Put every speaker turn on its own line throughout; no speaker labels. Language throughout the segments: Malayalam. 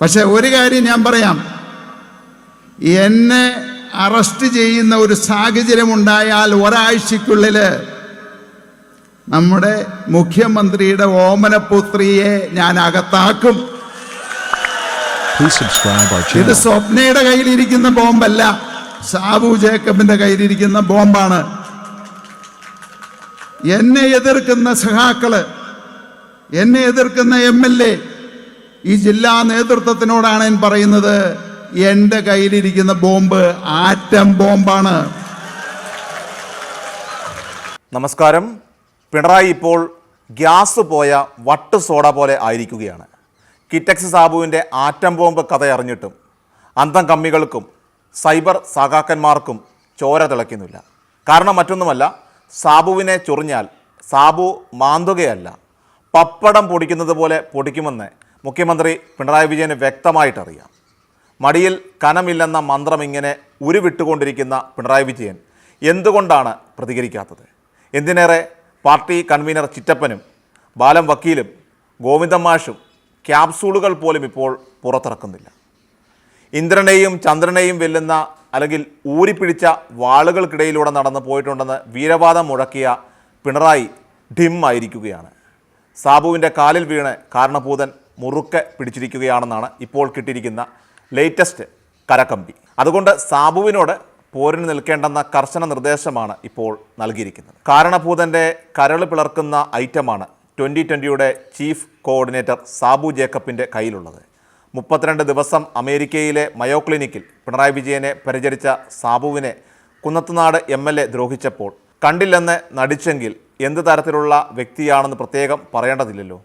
പക്ഷെ ഒരു കാര്യം ഞാൻ പറയാം. എന്നെ അറസ്റ്റ് ചെയ്യുന്ന ഒരു സാഹചര്യം ഉണ്ടായാൽ ഒരാഴ്ചക്കുള്ളിൽ നമ്മുടെ മുഖ്യമന്ത്രിയുടെ ഓമനപുത്രിയെ ഞാൻ അകത്താക്കും. ഇത്. സ്വപ്നയുടെ കയ്യിലിരിക്കുന്ന ബോംബല്ല. സാബു ജേക്കബിന്റെ കയ്യിലിരിക്കുന്ന ബോംബാണ്. എന്നെ എതിർക്കുന്ന സഹാക്കൾ എന്നെ എതിർക്കുന്ന എം എൽ എ ഈ ജില്ലാ നേതൃത്വത്തിനോടാണ് ഞാൻ പറയുന്നത്. എന്റെ കയ്യിലിരിക്കുന്ന ബോംബ് ആറ്റം ബോംബാണ്.
നമസ്കാരം. പിണറായി ഇപ്പോൾ ഗ്യാസ് പോയ വട്ട് സോഡ പോലെ ആയിരിക്കുകയാണ്. കിറ്റക്സ് സാബുവിന്റെ ആറ്റം ബോംബ് കഥ അറിഞ്ഞിട്ടും അന്തം കമ്മികൾക്കും സൈബർ സഖാക്കന്മാർക്കും ചോര തിളയ്ക്കുന്നില്ല. കാരണം മറ്റൊന്നുമല്ല സാബുവിനെ ചൊറിഞ്ഞാൽ സാബു മാന്തുകയല്ല. പപ്പടം പൊടിക്കുന്നത് പോലെ പൊടിക്കുമെന്ന് മുഖ്യമന്ത്രി പിണറായി വിജയന് വ്യക്തമായിട്ടറിയാം. മടിയിൽ കനമില്ലെന്ന മന്ത്രം ഇങ്ങനെ ഉരുവിട്ടുകൊണ്ടിരിക്കുന്ന പിണറായി വിജയൻ എന്തുകൊണ്ടാണ് പ്രതികരിക്കാത്തത്? എന്തിനേറെ പാർട്ടി കൺവീനർ ചിറ്റപ്പനും ബാലം വക്കീലും ഗോവിന്ദൻ മാഷും ക്യാപ്സൂളുകൾ പോലും ഇപ്പോൾ പുറത്തിറക്കുന്നില്ല. ഇന്ദ്രനെയും ചന്ദ്രനെയും വെല്ലുന്ന അല്ലെങ്കിൽ ഊരിപ്പിടിച്ച വാളുകൾക്കിടയിലൂടെ നടന്നു പോയിട്ടുണ്ടെന്ന് വീരവാദം മുഴക്കിയ പിണറായി ഡിം ആയിരിക്കുകയാണ് സാബുവിന്റെ കാലിൽ വീണ് കാരണഭൂതൻ മുറുക്കെ പിടിച്ചിരിക്കുകയാണെന്നാണ് ഇപ്പോൾ കിട്ടിയിരിക്കുന്ന ലേറ്റസ്റ്റ് കരക്കമ്പി അതുകൊണ്ട് സാബുവിനോട് പോരിന് നിൽക്കേണ്ടെന്ന കർശന നിർദ്ദേശമാണ് ഇപ്പോൾ നൽകിയിരിക്കുന്നത്. കാരണഭൂതന്റെ കരൾ പിളർക്കുന്ന ഐറ്റമാണ് ട്വന്റി ട്വന്റിയുടെ ചീഫ് കോർഡിനേറ്റർ സാബു ജേക്കബിന്റെ കയ്യിലുള്ളത്. മുപ്പത്തിരണ്ട് ദിവസം അമേരിക്കയിലെ മയോ ക്ലിനിക്കിൽ പിണറായി വിജയനെ പരിചരിച്ച സാബുവിനെ കുന്നത്തുനാട് എം എൽ എ ദ്രോഹിച്ചപ്പോൾ കണ്ടില്ലെന്ന് നടിച്ചെങ്കിൽ എന്ത് തരത്തിലുള്ള വ്യക്തിയാണെന്ന് പ്രത്യേകം പറയേണ്ടതില്ലല്ലോ.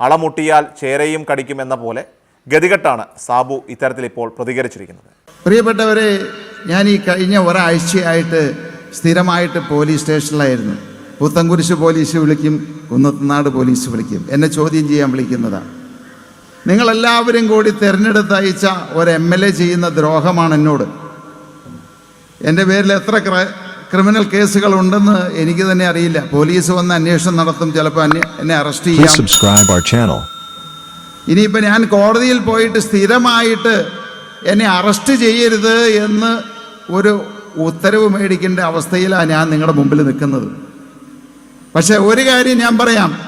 അളമുട്ടിയാൽ ചേരയും കടിക്കും എന്ന പോലെ ഗതികെട്ടാണ് സാബു ഇത്തരത്തിൽ ഇപ്പോൾ പ്രതികരിച്ചിരിക്കുന്നത്.
പ്രിയപ്പെട്ടവരെ ഞാൻ ഈ കഴിഞ്ഞ ഒരാഴ്ചയായിട്ട് സ്ഥിരമായിട്ട് പോലീസ് സ്റ്റേഷനിലായിരുന്നു. പുത്തൻകുരിശ് പോലീസ് വിളിക്കും കുന്നത്തനാട് പോലീസ് വിളിക്കും. എന്നെ ചോദ്യം ചെയ്യാൻ വിളിക്കുന്നതാണ് നിങ്ങളെല്ലാവരും കൂടി തിരഞ്ഞെടുത്ത് അയച്ച ഒരു എം എൽ എ ചെയ്യുന്ന ദ്രോഹമാണ് എന്നോട്. എന്റെ പേരിൽ എത്ര ക്രിമിനൽ കേസുകൾ ഉണ്ടെന്ന് എനിക്ക് തന്നെ അറിയില്ല. പോലീസ് വന്ന് അന്വേഷണം നടത്തും ചിലപ്പോൾ എന്നെ അറസ്റ്റ് ചെയ്യാം. ഇനിയിപ്പോൾ ഞാൻ കോടതിയിൽ പോയിട്ട് സ്ഥിരമായിട്ട് എന്നെ അറസ്റ്റ് ചെയ്യരുത് എന്ന് ഒരു ഉത്തരവ് മേടിക്കേണ്ട അവസ്ഥയിലാണ് ഞാൻ നിങ്ങളുടെ മുമ്പിൽ നിൽക്കുന്നത്. പക്ഷെ ഒരു കാര്യം ഞാൻ പറയാം.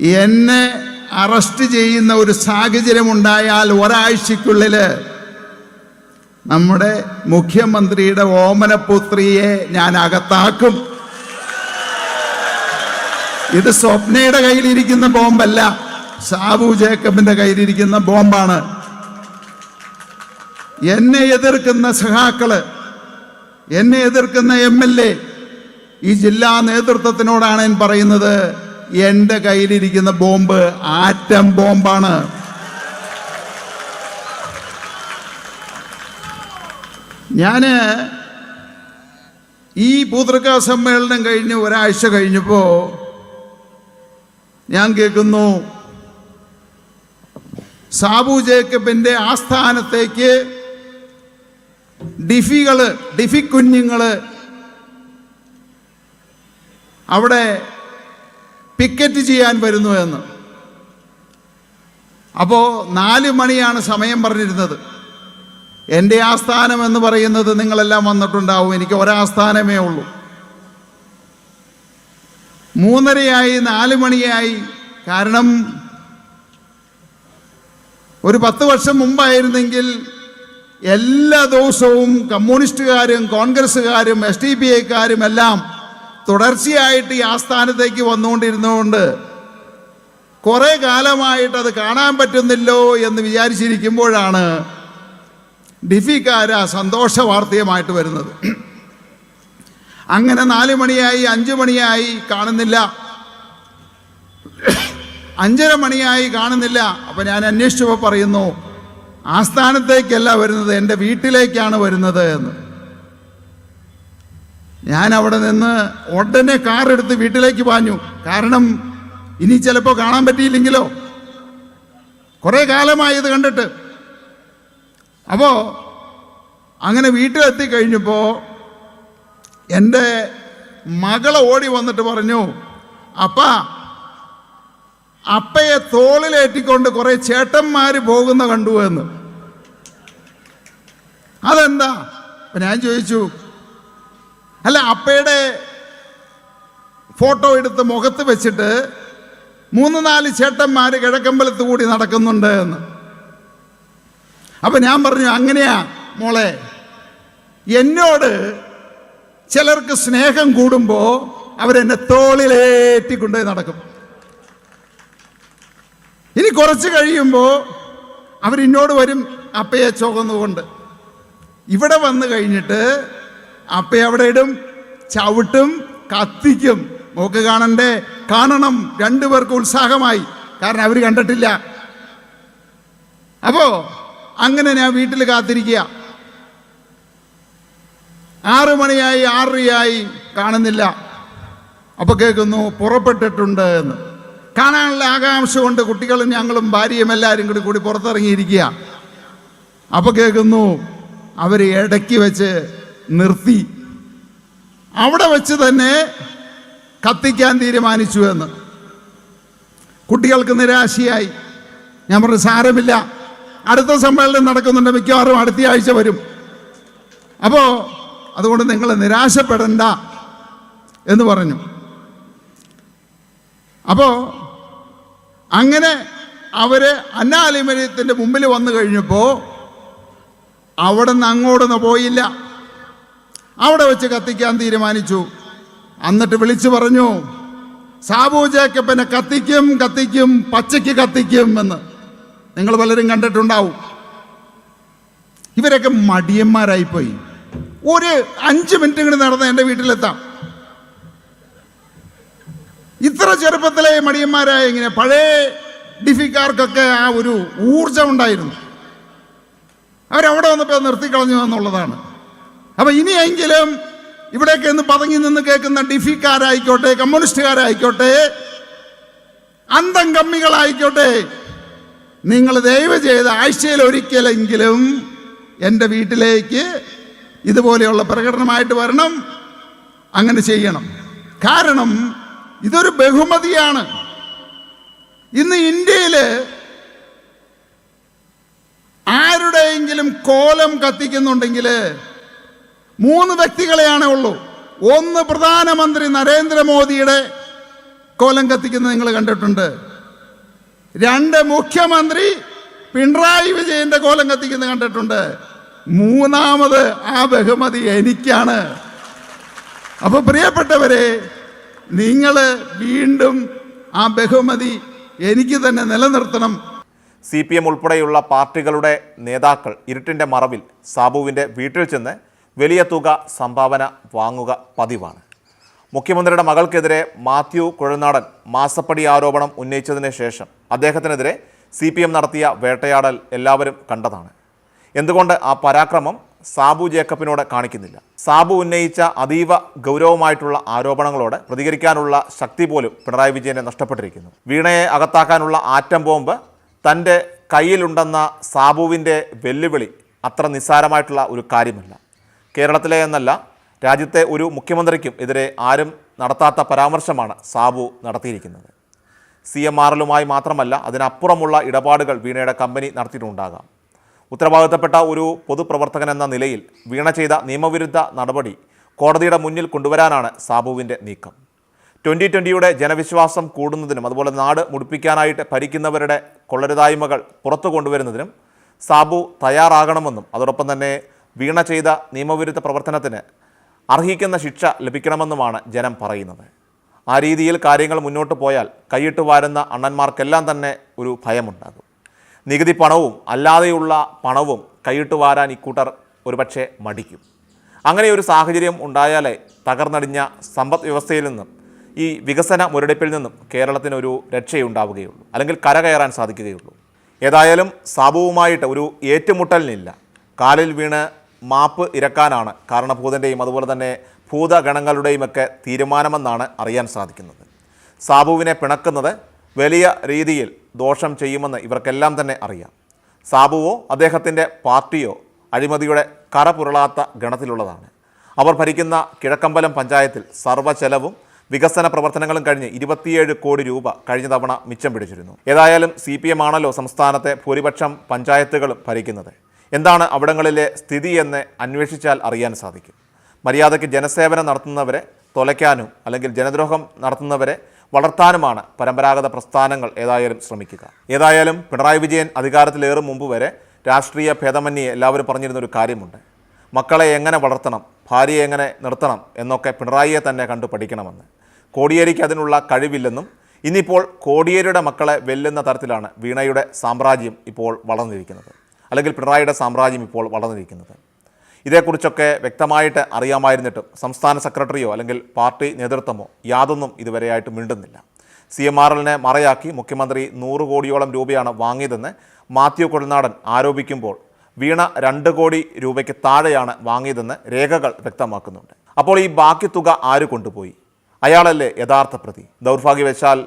എന്നെ അറസ്റ്റ് ചെയ്യുന്ന ഒരു സാഹചര്യം ഉണ്ടായാൽ ഒരാഴ്ചക്കുള്ളിൽ നമ്മുടെ മുഖ്യമന്ത്രിയുടെ ഓമനപുത്രിയെ ഞാൻ അകത്താക്കും. ഇത് സ്വപ്നയുടെ കയ്യിലിരിക്കുന്ന ബോംബല്ല. സാബു ജേക്കബിന്റെ കയ്യിലിരിക്കുന്ന ബോംബാണ്. എന്നെ എതിർക്കുന്ന സഹാക്കൾ എന്നെ എതിർക്കുന്ന എം എൽ എ ഈ ജില്ലാ നേതൃത്വത്തിനോടാണ് ഞാൻ പറയുന്നത് എന്റെ കയ്യിലിരിക്കുന്ന ബോംബ് ആറ്റം ബോംബാണ്. ഞാൻ ഈ പൂതൃക സമ്മേളനം കഴിഞ്ഞ് ഒരാഴ്ച കഴിഞ്ഞപ്പോൾ ഞാൻ കേൾക്കുന്നു സാബു ജേക്കബിന്റെ ആസ്ഥാനത്തേക്ക് ഡിഫികൾ ഡിഫി കുഞ്ഞുങ്ങൾ അവിടെ പിക്കറ്റ് ചെയ്യാൻ വരുന്നു എന്ന്. അപ്പോൾ നാല് മണിയാണ് സമയം പറഞ്ഞിരുന്നത്. എന്റെ ആസ്ഥാനം എന്ന് പറയുന്നത് നിങ്ങളെല്ലാം വന്നിട്ടുണ്ടാവും. എനിക്ക് ഒരാസ്ഥാനമേ ഉള്ളൂ. മൂന്നരയായി നാല് മണിയായി. കാരണം ഒരു പത്ത് വർഷം മുമ്പായിരുന്നെങ്കിൽ എല്ലാ ദിവസവും കമ്മ്യൂണിസ്റ്റുകാരും കോൺഗ്രസ്സുകാരും എസ് ഡി പി ഐക്കാരും എല്ലാം തുടർച്ചയായിട്ട് ഈ ആസ്ഥാനത്തേക്ക് വന്നുകൊണ്ടിരുന്നതുകൊണ്ട് കുറേ കാലമായിട്ട് അത് കാണാൻ പറ്റുന്നില്ലോ എന്ന് വിചാരിച്ചിരിക്കുമ്പോഴാണ് ഡിഫിക്കാര സന്തോഷ വാർത്തയുമായിട്ട് വരുന്നത്. അങ്ങനെ നാല് മണിയായി അഞ്ച് മണിയായി കാണുന്നില്ല. അഞ്ചര മണിയായി കാണുന്നില്ല. അപ്പം ഞാൻ അന്വേഷിച്ചപ്പോൾ പറയുന്നു ആസ്ഥാനത്തേക്കല്ല വരുന്നത് എന്റെ വീട്ടിലേക്കാണ് വരുന്നത് എന്ന്. ഞാൻ അവിടെ നിന്ന് ഉടനെ കാർ എടുത്ത് വീട്ടിലേക്ക് പാഞ്ഞു. കാരണം ഇനി ചിലപ്പോൾ കാണാൻ പറ്റിയില്ലെങ്കിലോ? കുറേ കാലമായി ഇത് കണ്ടിട്ട്. അപ്പോൾ അങ്ങനെ വീട്ടിലെത്തി കഴിഞ്ഞപ്പോൾ എന്റെ മകളെ ഓടി വന്നിട്ട് പറഞ്ഞു അപ്പ അപ്പയെ തോളിലേറ്റിക്കൊണ്ട് കുറേ ചേട്ടന്മാർ പോകുന്ന കണ്ടു എന്ന്. അതെന്താ? ഞാൻ ചോദിച്ചു അല്ല അപ്പയുടെ ഫോട്ടോ എടുത്ത് മുഖത്ത് വെച്ചിട്ട് മൂന്ന് നാല് ചേട്ടന്മാര് കിഴക്കമ്പലത്ത് കൂടി നടക്കുന്നുണ്ട് എന്ന്. അപ്പൊ ഞാൻ പറഞ്ഞു അങ്ങനെയാ മോളെ എന്നോട് ചിലർക്ക് സ്നേഹം കൂടുമ്പോ അവരെന്നെ തോളിലേറ്റി കൊണ്ടുപോയി നടക്കും. ഇനി കുറച്ച് കഴിയുമ്പോൾ അവരിന്നോട് വരും അപ്പയെ ചുവന്നുകൊണ്ട് ഇവിടെ വന്നു കഴിഞ്ഞിട്ട് അപ്പയെ അവിടെ ഇടും ചവിട്ടും കത്തിക്കും. നോക്ക് കാണണ്ടേ? കാണണം. രണ്ടുപേർക്ക് ഉത്സാഹമായി. കാരണം അവർ കണ്ടിട്ടില്ല. അപ്പോ അങ്ങനെ ഞാൻ വീട്ടിൽ കാത്തിരിക്കുക. ആറ് മണിയായി ആറരയായി കാണുന്നില്ല. അപ്പൊ കേൾക്കുന്നു പുറപ്പെട്ടിട്ടുണ്ട് എന്ന്. കാണാനുള്ള ആകാംക്ഷ കൊണ്ട് കുട്ടികളും ഞങ്ങളും ഭാര്യയും എല്ലാവരും കൂടി കൂടി പുറത്തിറങ്ങിയിരിക്കുക. അപ്പൊ കേൾക്കുന്നു അവർ ഇടയ്ക്ക് വെച്ച് നിർത്തി. അവിടെ വെച്ച് തന്നെ കത്തിക്കാൻ തീരുമാനിച്ചു എന്ന്. കുട്ടികൾക്ക് നിരാശയായി. ഞാൻ പറഞ്ഞു സാരമില്ല. അടുത്ത സമ്മേളനം നടക്കുന്നുണ്ട് മിക്കവാറും അടുത്ത ആഴ്ച വരും. അപ്പോൾ അതുകൊണ്ട് നിങ്ങൾ നിരാശപ്പെടണ്ട എന്ന് പറഞ്ഞു. അപ്പോൾ അങ്ങനെ അവർ അന്നാലിമര്യത്തിന്റെ മുമ്പിൽ വന്നു കഴിഞ്ഞപ്പോൾ അവിടെ നിന്ന് അങ്ങോട്ടൊന്നും പോയില്ല. അവിടെ വെച്ച് കത്തിക്കാൻ തീരുമാനിച്ചു. എന്നിട്ട് വിളിച്ചു പറഞ്ഞു സാബു ജേക്കബിനെ കത്തിക്കും കത്തിക്കും പച്ചയ്ക്ക് കത്തിക്കും എന്ന്. നിങ്ങൾ പലരും കണ്ടിട്ടുണ്ടാവും. ഇവരൊക്കെ മടിയന്മാരായിപ്പോയി. ഒരു അഞ്ച് മിനിറ്റ് കൂടി നടന്ന് എന്റെ വീട്ടിലെത്താം. ഇത്ര ചെറുപ്പത്തിലെ മടിയന്മാരായ ഇങ്ങനെ പഴയ ഡിഫിക്കാർക്കൊക്കെ ആ ഒരു ഊർജം ഉണ്ടായിരുന്നു. അവരവിടെ വന്നപ്പോൾ നിർത്തിക്കളഞ്ഞു എന്നുള്ളതാണ്. അപ്പൊ ഇനിയെങ്കിലും ഇവിടേക്ക് ഇന്ന് പതങ്ങി നിന്ന് കേൾക്കുന്ന ഡിഫിക്കാരായിക്കോട്ടെ കമ്മ്യൂണിസ്റ്റുകാരായിക്കോട്ടെ അന്തം കമ്മികളായിക്കോട്ടെ നിങ്ങൾ ദയവ് ചെയ്ത് ആഴ്ചയിൽ ഒരിക്കലെങ്കിലും എന്റെ വീട്ടിലേക്ക് ഇതുപോലെയുള്ള പ്രകടനമായിട്ട് വരണം. അങ്ങനെ ചെയ്യണം. കാരണം ഇതൊരു ബഹുമതിയാണ്. ഇന്ന് ഇന്ത്യയിൽ ആരുടെയെങ്കിലും കോലം കത്തിക്കുന്നുണ്ടെങ്കിൽ മൂന്ന് വ്യക്തികളെയാണ് ഉള്ളൂ. ഒന്ന് പ്രധാനമന്ത്രി നരേന്ദ്രമോദിയുടെ കോലം കത്തിക്കുന്നത് നിങ്ങൾ കണ്ടിട്ടുണ്ട്. രണ്ട് മുഖ്യമന്ത്രി പിണറായി വിജയന്റെ കോലം കത്തിക്കുന്നത് കണ്ടിട്ടുണ്ട്. മൂന്നാമത് ആ ബഹുമതി എനിക്കാണ്. അപ്പൊ പ്രിയപ്പെട്ടവരെ നിങ്ങൾ വീണ്ടും ആ ബഹുമതി എനിക്ക് തന്നെ നിലനിർത്തണം.
സി പി എം ഉൾപ്പെടെയുള്ള പാർട്ടികളുടെ നേതാക്കൾ ഇരുട്ടിന്റെ മറവിൽ സാബുവിന്റെ വീട്ടിൽ ചെന്ന് വലിയ തുക സംഭാവന വാങ്ങുക പതിവാണ്. മുഖ്യമന്ത്രിയുടെ മകൾക്കെതിരെ മാത്യു കുഴൽനാടൻ മാസപ്പടി ആരോപണം ഉന്നയിച്ചതിന് ശേഷം അദ്ദേഹത്തിനെതിരെ സി പി എം നടത്തിയ വേട്ടയാടൽ എല്ലാവരും കണ്ടതാണ്. എന്തുകൊണ്ട് ആ പരാക്രമം സാബു ജേക്കബിനോട് കാണിക്കുന്നില്ല? സാബു ഉന്നയിച്ച അതീവ ഗൗരവമായിട്ടുള്ള ആരോപണങ്ങളോട് പ്രതികരിക്കാനുള്ള ശക്തി പോലും പിണറായി വിജയനെ നഷ്ടപ്പെട്ടിരിക്കുന്നു. വീണയെ അകത്താക്കാനുള്ള ആറ്റം ബോംബ് തന്റെ കയ്യിലുണ്ടെന്ന സാബുവിന്റെ വെല്ലുവിളി അത്ര നിസ്സാരമായിട്ടുള്ള ഒരു കാര്യമല്ല. കേരളത്തിലെ എന്നല്ല രാജ്യത്തെ ഒരു മുഖ്യമന്ത്രിക്കും എതിരെ ആരും നടത്താത്ത പരാമർശമാണ് സാബു നടത്തിയിരിക്കുന്നത്. സി എം ആർ എല്ലുമായി മാത്രമല്ല അതിനപ്പുറമുള്ള ഇടപാടുകൾ വീണയുടെ കമ്പനി നടത്തിയിട്ടുണ്ടാകാം. ഉത്തരവാദിത്തപ്പെട്ട ഒരു പൊതുപ്രവർത്തകൻ എന്ന നിലയിൽ വീണ ചെയ്ത നിയമവിരുദ്ധ നടപടി കോടതിയുടെ മുന്നിൽ കൊണ്ടുവരാനാണ് സാബുവിന്റെ നീക്കം. ട്വന്റി ട്വന്റിയുടെ ജനവിശ്വാസം കൂടുന്നതിനും അതുപോലെ നാട് മുടിപ്പിക്കാനായിട്ട് ഭരിക്കുന്നവരുടെ കൊള്ളരുതായ്മകൾ പുറത്തു കൊണ്ടുവരുന്നതിനും സാബു തയ്യാറാകണമെന്നും അതോടൊപ്പം തന്നെ വീണ ചെയ്ത നിയമവിരുദ്ധ പ്രവർത്തനത്തിന് അർഹിക്കുന്ന ശിക്ഷ ലഭിക്കണമെന്നുമാണ് ജനം പറയുന്നത്. ആ രീതിയിൽ കാര്യങ്ങൾ മുന്നോട്ട് പോയാൽ കൈയിട്ട് വാരുന്ന അണ്ണന്മാർക്കെല്ലാം തന്നെ ഒരു ഭയമുണ്ടാകും. നികുതി പണവും അല്ലാതെയുള്ള പണവും കൈയിട്ട് വാരാൻ ഇക്കൂട്ടർ ഒരുപക്ഷെ മടിക്കും. അങ്ങനെ ഒരു സാഹചര്യം ഉണ്ടായാലേ തകർന്നടിഞ്ഞ സമ്പദ് വ്യവസ്ഥയിൽ നിന്നും ഈ വികസന മുരടിപ്പിൽ നിന്നും കേരളത്തിനൊരു രക്ഷയുണ്ടാവുകയുള്ളൂ. അല്ലെങ്കിൽ കരകയറാൻ സാധിക്കുകയുള്ളൂ. ഏതായാലും സാബുവുമായിട്ട് ഒരു ഏറ്റുമുട്ടലിനില്ല. കാലിൽ വീണ് മാപ്പ് ഇരക്കാനാണ് കാരണഭൂതന്റെയും അതുപോലെ തന്നെ ഭൂതഗണങ്ങളുടെയും ഒക്കെ തീരുമാനമെന്നാണ് അറിയാൻ സാധിക്കുന്നത്. സാബുവിനെ പിണക്കുന്നത് വലിയ രീതിയിൽ ദോഷം ചെയ്യുമെന്ന് ഇവർക്കെല്ലാം തന്നെ അറിയാം. സാബുവോ അദ്ദേഹത്തിന്റെ പാർട്ടിയോ അഴിമതിയുടെ കറ പുരളാത്ത ഗണത്തിലുള്ളതാണ്. അവർ ഭരിക്കുന്ന കിഴക്കമ്പലം പഞ്ചായത്തിൽ സർവ ചെലവും വികസന പ്രവർത്തനങ്ങളും കഴിഞ്ഞ് ഇരുപത്തിയേഴ് കോടി രൂപ കഴിഞ്ഞ തവണ മിച്ചം പിടിച്ചിരുന്നു. ഏതായാലും സി പി എം ആണല്ലോ സംസ്ഥാനത്തെ ഭൂരിപക്ഷം പഞ്ചായത്തുകളും ഭരിക്കുന്നത്. എന്താണ് അവിടങ്ങളിലെ സ്ഥിതി എന്ന് അന്വേഷിച്ചാൽ അറിയാൻ സാധിക്കും. മര്യാദയ്ക്ക് ജനസേവനം നടത്തുന്നവരെ തൊലയ്ക്കാനും അല്ലെങ്കിൽ ജനദ്രോഹം നടത്തുന്നവരെ വളർത്താനുമാണ് പരമ്പരാഗത പ്രസ്ഥാനങ്ങൾ ഏതായാലും ശ്രമിക്കുക. ഏതായാലും പിണറായി വിജയൻ അധികാരത്തിലേറും മുമ്പ് വരെ രാഷ്ട്രീയ ഭേദമന്യേ എല്ലാവരും പറഞ്ഞിരുന്ന ഒരു കാര്യമുണ്ട്. മക്കളെ എങ്ങനെ വളർത്തണം ഭാര്യയെ എങ്ങനെ നിർത്തണം എന്നൊക്കെ പിണറായിയെ തന്നെ കണ്ടു പഠിക്കണമെന്ന്. കോടിയേരിക്ക് അതിനുള്ള കഴിവില്ലെന്നും ഇന്നിപ്പോൾ കോടിയേരിയുടെ മക്കളെ വെല്ലുന്ന തരത്തിലാണ് വീണയുടെ സാമ്രാജ്യം ഇപ്പോൾ വളർന്നിരിക്കുന്നത്. അല്ലെങ്കിൽ പിണറായിയുടെ സാമ്രാജ്യം ഇപ്പോൾ വളർന്നിരിക്കുന്നത് ഇതേക്കുറിച്ചൊക്കെ വ്യക്തമായിട്ട് അറിയാമായിരുന്നിട്ടും സംസ്ഥാന സെക്രട്ടറിയോ അല്ലെങ്കിൽ പാർട്ടി നേതൃത്വമോ യാതൊന്നും ഇതുവരെയായിട്ട് മിണ്ടുന്നില്ല. സി എം ആർ എല്ലിനെ മറയാക്കി മുഖ്യമന്ത്രി നൂറ് കോടിയോളം രൂപയാണ് വാങ്ങിയതെന്ന് മാത്യു കൊടനാടൻ ആരോപിക്കുമ്പോൾ വീണ രണ്ട് കോടി രൂപയ്ക്ക് താഴെയാണ് വാങ്ങിയതെന്ന് രേഖകൾ വ്യക്തമാക്കുന്നുണ്ട്. അപ്പോൾ ഈ ബാക്കി തുക ആര് കൊണ്ടുപോയി? അയാളല്ലേ യഥാർത്ഥ പ്രതി. ദൗർഭാഗ്യവശാൽ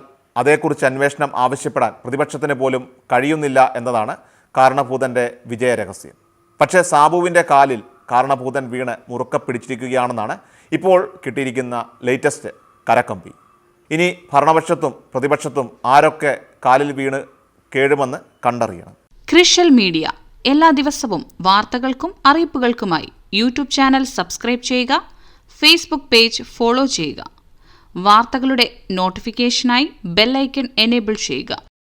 അതേക്കുറിച്ച് അന്വേഷണം ആവശ്യപ്പെടാൻ പ്രതിപക്ഷത്തിന് പോലും കഴിയുന്നില്ല എന്നതാണ് കാരണഭൂതന്റെ വിജയരഹസ്യം. പക്ഷേ സാബുവിന്റെ കാലിൽ കാരണഭൂതൻ വീണ് മുറുക്ക പിടിച്ചിരിക്കുകയാണെന്നാണ് ഇപ്പോൾ കിട്ടിയിരിക്കുന്ന ലേറ്റസ്റ്റ് കരക്കമ്പി. ഇനി ഭരണപക്ഷത്തും പ്രതിപക്ഷത്തും ആരൊക്കെ കാലിൽ വീണ് കേഴുമെന്ന് കണ്ടറിയണം.
Crucial media. എല്ലാ ദിവസവും വാർത്തകൾക്കും അറിയിപ്പുകൾക്കുമായി യൂട്യൂബ് ചാനൽ സബ്സ്ക്രൈബ് ചെയ്യുക ഫേസ്ബുക്ക് പേജ് ഫോളോ ചെയ്യുക. വാർത്തകളുടെ നോട്ടിഫിക്കേഷനായി ബെല്ലൈക്കൺ എനേബിൾ ചെയ്യുക.